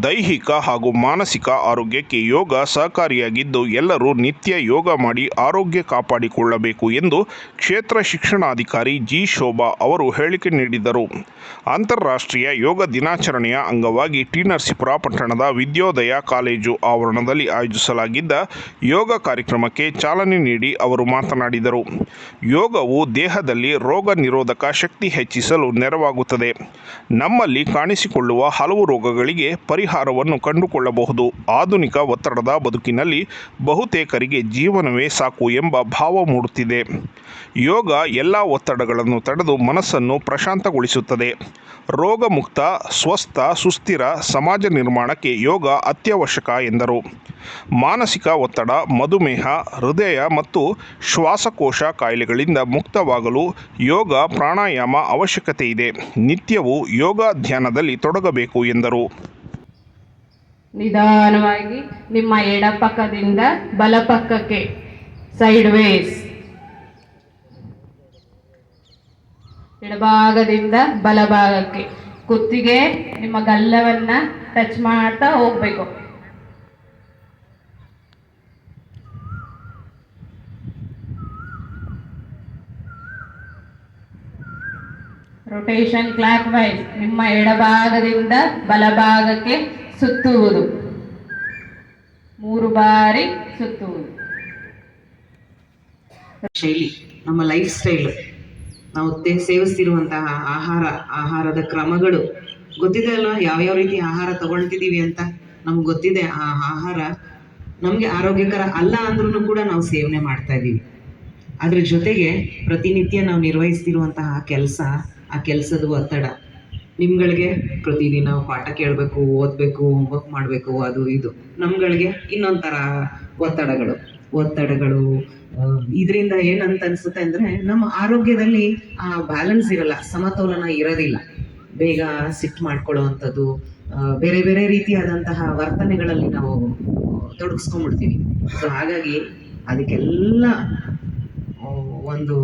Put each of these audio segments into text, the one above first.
ದೈಹಿಕ ಹಾಗೂ ಮಾನಸಿಕ ಆರೋಗ್ಯಕ್ಕೆ ಯೋಗ ಸಹಕಾರಿಯಾಗಿದ್ದು, ಎಲ್ಲರೂ ನಿತ್ಯ ಯೋಗ ಮಾಡಿ ಆರೋಗ್ಯ ಕಾಪಾಡಿಕೊಳ್ಳಬೇಕು ಎಂದು ಕ್ಷೇತ್ರ ಶಿಕ್ಷಣಾಧಿಕಾರಿ ಜಿ. ಶೋಭಾ ಅವರು ಹೇಳಿಕೆ ನೀಡಿದರು. ಅಂತಾರಾಷ್ಟ್ರೀಯ ಯೋಗ ದಿನಾಚರಣೆಯ ಅಂಗವಾಗಿ ಟಿ ನರಸೀಪುರ ಪಟ್ಟಣದ ವಿದ್ಯೋದಯ ಕಾಲೇಜು ಆವರಣದಲ್ಲಿ ಆಯೋಜಿಸಲಾಗಿದ್ದ ಯೋಗ ಕಾರ್ಯಕ್ರಮಕ್ಕೆ ಚಾಲನೆ ನೀಡಿ ಅವರು ಮಾತನಾಡಿದರು. ಯೋಗವು ದೇಹದಲ್ಲಿ ರೋಗ ನಿರೋಧಕ ಶಕ್ತಿ ಹೆಚ್ಚಿಸಲು ನೆರವಾಗುತ್ತದೆ. ನಮ್ಮಲ್ಲಿ ಕಾಣಿಸಿಕೊಳ್ಳುವ ಹಲವು ರೋಗಗಳಿಗೆ ಪರಿಹಾರವನ್ನು ಕಂಡುಕೊಳ್ಳಬಹುದು. ಆಧುನಿಕ ಒತ್ತಡದ ಬದುಕಿನಲ್ಲಿ ಬಹುತೇಕರಿಗೆ ಜೀವನವೇ ಸಾಕು ಎಂಬ ಭಾವ ಮೂಡುತ್ತಿದೆ. ಯೋಗ ಎಲ್ಲ ಒತ್ತಡಗಳನ್ನು ತಡೆದು ಮನಸ್ಸನ್ನು ಪ್ರಶಾಂತಗೊಳಿಸುತ್ತದೆ. ರೋಗಮುಕ್ತ, ಸ್ವಸ್ಥ, ಸುಸ್ಥಿರ ಸಮಾಜ ನಿರ್ಮಾಣಕ್ಕೆ ಯೋಗ ಅತ್ಯವಶ್ಯಕ ಎಂದರು. ಮಾನಸಿಕ ಒತ್ತಡ, ಮಧುಮೇಹ, ಹೃದಯ ಮತ್ತು ಶ್ವಾಸಕೋಶ ಕಾಯಿಲೆಗಳಿಂದ ಮುಕ್ತವಾಗಲು ಯೋಗ ಪ್ರಾಣಾಯಾಮ ಅವಶ್ಯಕತೆ ಇದೆ. ನಿತ್ಯವೂ ಯೋಗ ಧ್ಯಾನದಲ್ಲಿ ತೊಡಗಬೇಕು ಎಂದರು. ನಿಧಾನವಾಗಿ ನಿಮ್ಮ ಎಡಪಕ್ಕದಿಂದ ಬಲಪಕ್ಕಕ್ಕೆ ಸೈಡ್ ವೇಸ್ ಎಡಭಾಗದಿಂದ ಬಲಭಾಗಕ್ಕೆ. ಕುತ್ತಿಗೆ ನಿಮ್ಮ ಗಲ್ಲವನ್ನ ಟಚ್ ಮಾಡ್ತಾ ಹೋಗ್ಬೇಕು. ರೊಟೇಷನ್ ಕ್ಲಾಕ್ ವೈಸ್ ನಿಮ್ಮ ಎಡಭಾಗದಿಂದ ಬಲಭಾಗಕ್ಕೆ ಸುತ್ತುವುದು. ಮೂರು ಬಾರಿ ಸುತ್ತುವುದು. ಶೈಲಿ, ನಮ್ಮ ಲೈಫ್ ಸ್ಟೈಲ್ ನಾವು ಸೇವಿಸ್ತಿರುವಂತಹ ಆಹಾರ, ಆಹಾರದ ಕ್ರಮಗಳು. ಗೊತ್ತಿದೆ ಅಲ್ವಾ? ಯಾವ್ಯಾವ ರೀತಿ ಆಹಾರ ತಗೊಳ್ತಿದ್ದೀವಿ ಅಂತ? ನಮ್ಗೆ ಗೊತ್ತಿದೆ, ಆ ಆಹಾರ ನಮಗೆ ಆರೋಗ್ಯಕರ ಅಲ್ಲ ಅಂದ್ರೂ ಕೂಡ ನಾವು ಸೇವನೆ ಮಾಡ್ತಾ ಇದ್ದೀವಿ. ಅದ್ರ ಜೊತೆಗೆ ಪ್ರತಿನಿತ್ಯ ನಾವು ನಿರ್ವಹಿಸ್ತಿರುವಂತಹ ಕೆಲಸ, ಆ ಕೆಲಸದ ಒತ್ತಡ. ನಿಮ್ಗಳಿಗೆ ಪ್ರತಿದಿನ ಪಾಠ ಕೇಳಬೇಕು ಓದಬೇಕು ಹೋಮ್ವರ್ಕ್ ಮಾಡಬೇಕು ಅದು ಇದು. ನಮ್ಗಳಿಗೆ ಇನ್ನೊಂಥರ ಒತ್ತಡಗಳು. ಒತ್ತಡಗಳು ಇದರಿಂದ ಏನಂತ ಅನ್ಸುತ್ತೆ ಅಂದ್ರೆ ನಮ್ಮ ಆರೋಗ್ಯದಲ್ಲಿ ಆ ಬ್ಯಾಲೆನ್ಸ್ ಇರಲ್ಲ ಸಮತೋಲನ ಇರೋದಿಲ್ಲ. ಬೇಗ ಸಿಟ್ಟು ಮಾಡ್ಕೊಳ್ಳೋ ಅಂಥದ್ದು ಆ, ಬೇರೆ ಬೇರೆ ರೀತಿಯಾದಂತಹ ವರ್ತನೆಗಳಲ್ಲಿ ನಾವು ತೊಡಗಿಸ್ಕೊಂಡ್ಬಿಡ್ತೀವಿ. ಸೊ ಹಾಗಾಗಿ ಅದಕ್ಕೆಲ್ಲ ಒಂದು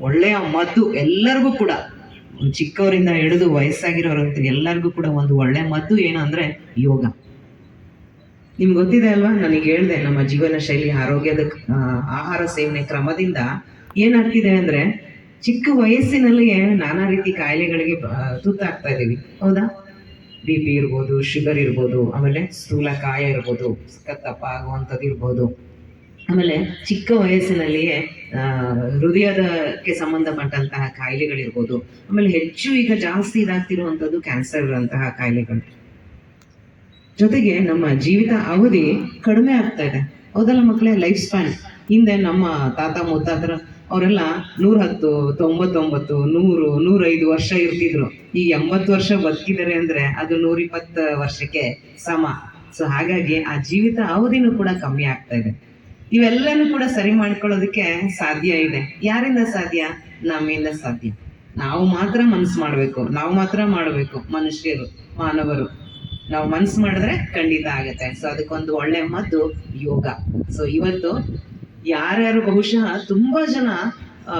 ಒಳ್ಳೆಯ ಮದ್ದು ಎಲ್ಲರಿಗೂ ಕೂಡ ಚಿಕ್ಕವರಿಂದ ಹಿಡಿದು ವಯಸ್ಸಾಗಿರೋರಂತ ಎಲ್ಲರಿಗೂ ಕೂಡ ಒಂದು ಒಳ್ಳೆ ಮದ್ದು ಏನು ಅಂದ್ರೆ ಯೋಗ. ನಿಮ್ಗೆ ಗೊತ್ತಿದೆ ಅಲ್ವಾ? ನನಗೆ ಹೇಳ್ದೆ, ನಮ್ಮ ಜೀವನ ಶೈಲಿ, ಆರೋಗ್ಯದ ಆಹಾರ ಸೇವನೆ ಕ್ರಮದಿಂದ ಏನಾಗ್ತಿದೆ ಅಂದ್ರೆ ಚಿಕ್ಕ ವಯಸ್ಸಿನಲ್ಲಿಯೇ ನಾನಾ ರೀತಿ ಕಾಯಿಲೆಗಳಿಗೆ ತುತ್ತಾಗ್ತಾ ಇದ್ದೀವಿ. ಹೌದಾ? ಬಿ ಪಿ ಇರ್ಬೋದು, ಶುಗರ್ ಇರ್ಬೋದು, ಆಮೇಲೆ ಸ್ಥೂಲಕಾಯ ಇರ್ಬೋದು ಸಖತ್ತಪ್ಪ ಆಗುವಂಥದ್ದು ಇರ್ಬೋದು ಆಮೇಲೆ ಚಿಕ್ಕ ವಯಸ್ಸಿನಲ್ಲಿಯೇ ಹೃದಯದಕ್ಕೆ ಸಂಬಂಧಪಟ್ಟಂತಹ ಕಾಯಿಲೆಗಳಿರ್ಬೋದು, ಆಮೇಲೆ ಹೆಚ್ಚು ಈಗ ಜಾಸ್ತಿ ಇದಾಗ್ತಿರುವಂಥದ್ದು ಕ್ಯಾನ್ಸರ್ ಅಂತಹ ಕಾಯಿಲೆಗಳು. ಜೊತೆಗೆ ನಮ್ಮ ಜೀವಿತ ಅವಧಿ ಕಡಿಮೆ ಆಗ್ತಾ ಇದೆ. ಹೌದಲ್ಲ ಮಕ್ಕಳೇ? ಲೈಫ್ ಸ್ಪ್ಯಾನ್ ಹಿಂದೆ ನಮ್ಮ ತಾತ, ಮುತ್ತಾತರ ಅವರೆಲ್ಲ ನೂರ ಹತ್ತು ತೊಂಬತ್ತೊಂಬತ್ತು, ನೂರು, ನೂರೈದು ವರ್ಷ ಇರ್ತಿದ್ರು. ಈ ಎಂಬತ್ತು ವರ್ಷ ಬದುಕಿದ್ದಾರೆ ಅಂದ್ರೆ ಅದು ನೂರಿಪ್ಪತ್ತು ವರ್ಷಕ್ಕೆ ಸಮ. ಸೊ ಹಾಗಾಗಿ ಆ ಜೀವಿತ ಅವಧಿನೂ ಕೂಡ ಕಮ್ಮಿ ಆಗ್ತಾ ಇದೆ. ಇವೆಲ್ಲನೂ ಕೂಡ ಸರಿ ಮಾಡ್ಕೊಳ್ಳೋದಕ್ಕೆ ಸಾಧ್ಯ ಇದೆ. ಯಾರಿಂದ ಸಾಧ್ಯ? ನಮ್ಮಿಂದ ಸಾಧ್ಯ. ನಾವು ಮಾತ್ರ ಮನಸ್ಸು ಮಾಡಬೇಕು. ನಾವು ಮಾತ್ರ ಮಾಡಬೇಕು ಮನುಷ್ಯರು, ಮಾನವರು. ನಾವು ಮನ್ಸು ಮಾಡಿದ್ರೆ ಖಂಡಿತ ಆಗುತ್ತೆ. ಸೊ ಅದಕ್ಕೊಂದು ಒಳ್ಳೆ ಮದ್ದು ಯೋಗ. ಸೊ ಇವತ್ತು ಯಾರ್ಯಾರು ಬಹುಶಃ ತುಂಬಾ ಜನ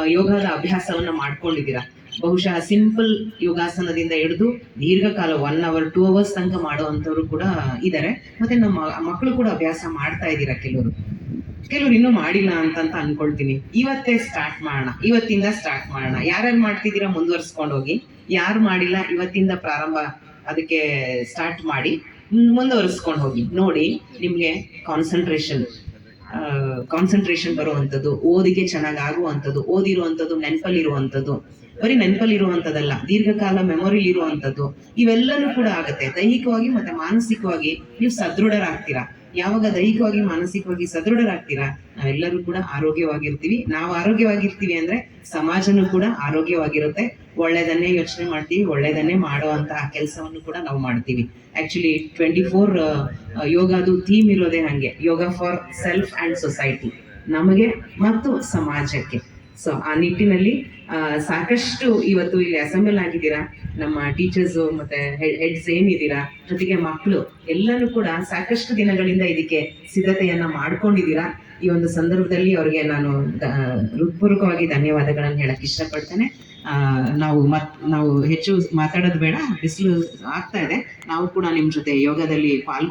ಯೋಗದ ಅಭ್ಯಾಸವನ್ನ ಮಾಡ್ಕೊಂಡಿದ್ದೀರಾ? ಬಹುಶಃ ಸಿಂಪಲ್ ಯೋಗಾಸನದಿಂದ ಹಿಡಿದು ದೀರ್ಘಕಾಲ ಒನ್ ಅವರ್ ಟೂ ಅವರ್ಸ್ ತನಕ ಮಾಡುವಂಥವ್ರು ಕೂಡ ಇದ್ದಾರೆ ಮತ್ತೆ ನಮ್ಮ ಮಕ್ಕಳು ಕೂಡ ಅಭ್ಯಾಸ ಮಾಡ್ತಾ ಇದ್ದೀರಾ ಕೆಲವರು? ಕೆಲವ್ರು ಇನ್ನೂ ಮಾಡಿಲ್ಲ ಅಂತಂತ ಅನ್ಕೊಳ್ತೀನಿ. ಇವತ್ತೇ ಸ್ಟಾರ್ಟ್ ಮಾಡೋಣ. ಇವತ್ತಿಂದ ಸ್ಟಾರ್ಟ್ ಮಾಡೋಣ. ಯಾರ್ಯಾರು ಮಾಡ್ತಿದ್ದೀರಾ ಮುಂದುವರ್ಸ್ಕೊಂಡು ಹೋಗಿ ಯಾರು ಮಾಡಿಲ್ಲ ಇವತ್ತಿಂದ ಪ್ರಾರಂಭ ಅದಕ್ಕೆ ಸ್ಟಾರ್ಟ್ ಮಾಡಿ ಮುಂದುವರಿಸ್ಕೊಂಡು ಹೋಗಿ ನೋಡಿ, ನಿಮಗೆ ಕಾನ್ಸಂಟ್ರೇಷನ್ ಕಾನ್ಸಂಟ್ರೇಷನ್ ಬರುವಂಥದ್ದು, ಓದಿಗೆ ಚೆನ್ನಾಗಿ ಆಗುವಂಥದ್ದು, ಓದಿರುವಂಥದ್ದು, ನೆನಪಲ್ಲಿರುವಂಥದ್ದು. ಬರೀ ನೆನಪಲ್ಲಿರುವಂಥದ್ದಲ್ಲ, ದೀರ್ಘಕಾಲ ಮೆಮೊರಿಲಿ ಇರುವಂಥದ್ದು ಇವೆಲ್ಲನೂ ಕೂಡ ಆಗುತ್ತೆ. ದೈಹಿಕವಾಗಿ ಮತ್ತೆ ಮಾನಸಿಕವಾಗಿ ನೀವು ಸದೃಢರಾಗ್ತೀರಾ? ಯಾವಾಗ ದೈಹಿಕವಾಗಿ, ಮಾನಸಿಕವಾಗಿ ಸದೃಢರಾಗ್ತೀರಾ? ನಾವೆಲ್ಲರೂ ಕೂಡ ಆರೋಗ್ಯವಾಗಿರ್ತೀವಿ. ನಾವು ಆರೋಗ್ಯವಾಗಿರ್ತೀವಿ ಅಂದ್ರೆ ಸಮಾಜನೂ ಕೂಡ ಆರೋಗ್ಯವಾಗಿರುತ್ತೆ. ಒಳ್ಳೇದನ್ನೇ ಯೋಚನೆ ಮಾಡ್ತೀವಿ ಒಳ್ಳೇದನ್ನೇ ಮಾಡುವಂತಹ ಕೆಲಸವನ್ನು ಕೂಡ ನಾವು ಮಾಡ್ತೀವಿ. ಆಕ್ಚುಲಿ ಟ್ವೆಂಟಿ ಫೋರ್ ಯೋಗದು ಥೀಮ್ ಇರೋದೇ ಹಾಗೆ. Yoga for self and society ನಮಗೆ ಮತ್ತು ಸಮಾಜಕ್ಕೆ. ಸೊ ಆ ನಿಟ್ಟಿನಲ್ಲಿ ಸಾಕಷ್ಟು ಇವತ್ತು ಇಲ್ಲಿ ಅಸೆಂಬಲ್ ಆಗಿದ್ದೀರಾ? ನಮ್ಮ ಟೀಚರ್ಸ್ ಮತ್ತೆ ಹೆಡ್ಸ್ ಏನಿದ್ದೀರಾ? ಜೊತೆಗೆ ಮಕ್ಕಳು ಎಲ್ಲರೂ ಕೂಡ ಸಾಕಷ್ಟು ದಿನಗಳಿಂದ ಇದಕ್ಕೆ ಸಿದ್ಧತೆಯನ್ನ ಮಾಡ್ಕೊಂಡಿದ್ದೀರಾ? ಈ ಒಂದು ಸಂದರ್ಭದಲ್ಲಿ ಅವರಿಗೆ ನಾನು ಹೃತ್ಪೂರ್ವಕವಾಗಿ ಧನ್ಯವಾದಗಳನ್ನು ಹೇಳಕ್ ಇಷ್ಟಪಡ್ತೇನೆ. ಆ, ನಾವು ಮತ್ ನಾವು ಹೆಚ್ಚು ಮಾತಾಡೋದು ಬೇಡ ಬಿಸಿಲು ಆಗ್ತಾ ಇದೆ. ನಾವು ಕೂಡ ನಿಮ್ಮ ಜೊತೆ ಯೋಗದಲ್ಲಿ ಪಾಲ್ಗೊ